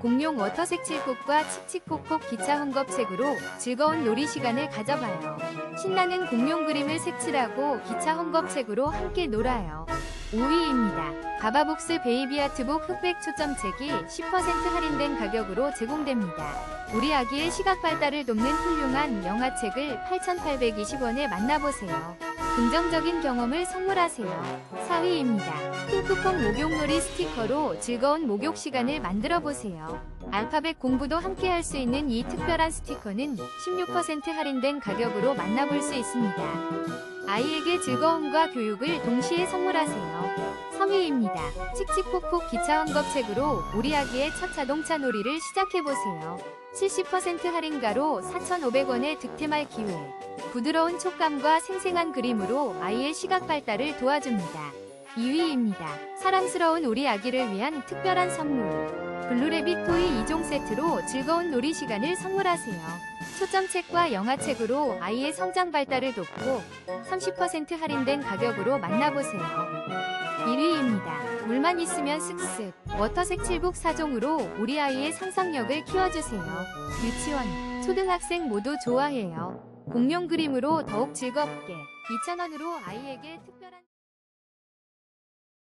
공룡 워터색 칠곡과 칙칙폭폭 기차 헝겊책으로 즐거운 놀이 시간을 가져봐요. 신나는 공룡 그림을 색칠하고 기차 헝겊책으로 함께 놀아요. 5위입니다. 바바복스 베이비 아트북 흑백 초점책이 10% 할인된 가격으로 제공됩니다. 우리 아기의 시각 발달을 돕는 훌륭한 영화책을 8,820원에 만나보세요. 긍정적인 경험을 선물하세요. 4위입니다. 핑크퐁 목욕놀이 스티커로 즐거운 목욕 시간을 만들어 보세요. 알파벳 공부도 함께 할 수 있는 이 특별한 스티커는 16% 할인된 가격으로 만나볼 수 있습니다. 아이에게 즐거움과 교육을 동시에 선물하세요. 3위입니다. 칙칙폭폭 기차 헝겊책으로 우리 아기의 첫 자동차 놀이를 시작해보세요. 70% 할인가로 4,500원에 득템할 기회. 부드러운 촉감과 생생한 그림으로 아이의 시각 발달을 도와줍니다. 2위입니다. 사랑스러운 우리 아기를 위한 특별한 선물. 블루레빗 토이 2종 세트로 즐거운 놀이 시간을 선물하세요. 초점책과 영화책으로 아이의 성장 발달을 돕고 30% 할인된 가격으로 만나보세요. 1위입니다. 물만 있으면 쓱쓱 워터색 칠북 4종으로 우리 아이의 상상력을 키워주세요. 유치원, 초등학생 모두 좋아해요. 공룡 그림으로 더욱 즐겁게 2,000원으로 아이에게 특별한